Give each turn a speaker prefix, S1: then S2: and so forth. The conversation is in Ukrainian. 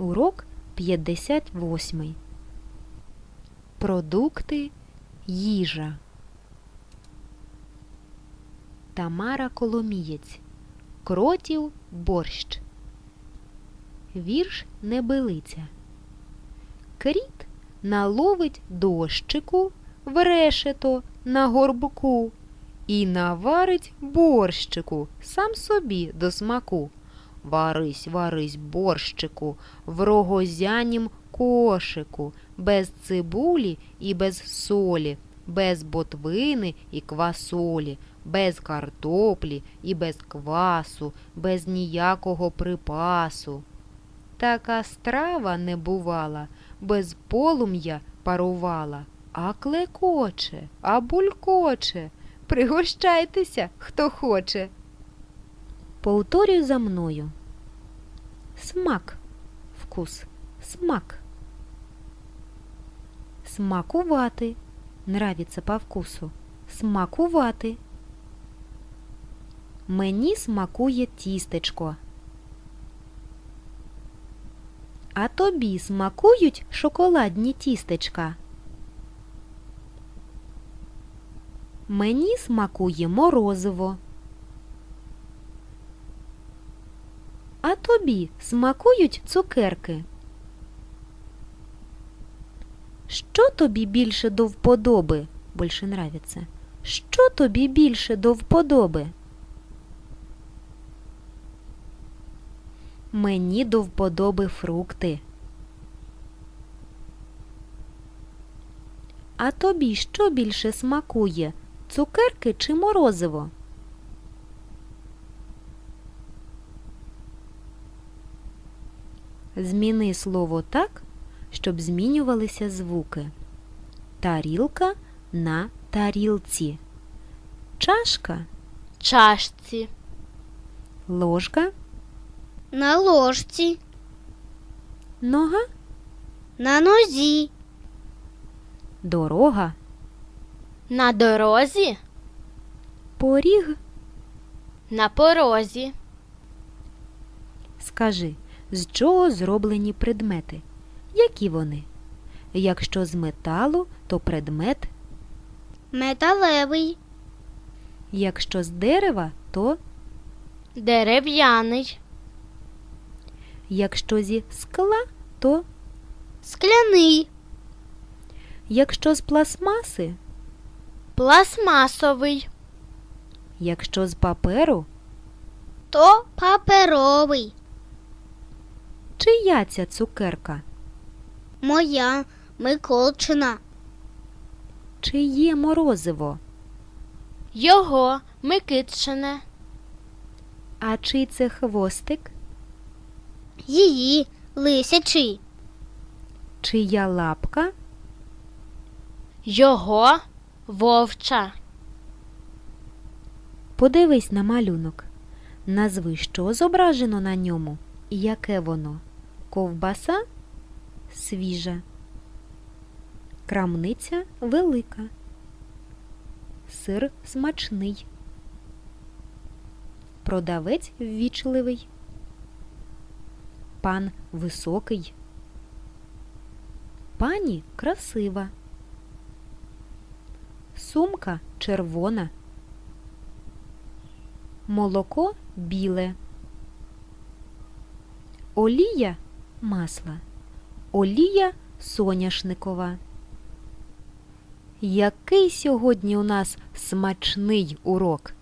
S1: Урок 58. Продукти їжа. Тамара Коломієць. Кротів борщ. Вірш Небелиця. Кріт наловить дощику в решето на горбку і наварить борщику сам собі до смаку. Варись, варись, борщику, в рогозянім кошику, без цибулі і без солі, без ботвини і квасолі, без картоплі і без квасу, без ніякого припасу. Така страва не бувала, без полум'я парувала, а клекоче, а булькоче. Пригощайтеся, хто хоче. Повторюй за мною. Смак. Вкус. Смак. Смакувати. Нравится по вкусу. Смакувати. Мені смакує тістечко. А тобі смакують шоколадні тістечка? Мені смакує морозиво. А тобі смакують цукерки? Що тобі більше до вподоби? Більше нравиться. Що тобі більше до вподоби? Мені до вподоби фрукти. А тобі що більше смакує? Цукерки чи морозиво? Зміни слово так, щоб змінювалися звуки. Тарілка на тарілці. Чашка,
S2: чашці,
S1: ложка,
S2: на ложці,
S1: нога,
S2: на нозі,
S1: дорога,
S2: на дорозі,
S1: поріг.
S2: на порозі,
S1: Скажи, з чого зроблені предмети? Які вони? Якщо з металу, то предмет,
S2: металевий,
S1: якщо з дерева, то
S2: дерев'яний,
S1: якщо зі скла, то
S2: скляний,
S1: якщо з пластмаси,
S2: пластмасовий,
S1: якщо з паперу,
S2: то паперовий,
S1: чия ця цукерка?
S2: моя Миколчина,
S1: Чиє морозиво?
S2: його Микитчине,
S1: А чий це хвостик?
S2: її лисячий,
S1: Чия лапка?
S2: його вовча,
S1: Подивись на малюнок. Назви, що зображено на ньому і яке воно. Ковбаса свіжа. Крамниця велика. Сир смачний. Продавець ввічливий. Пан високий. Пані красива. Сумка червона. Молоко біле. Олія масла. Олія соняшникова. Який сьогодні у нас смачний урок?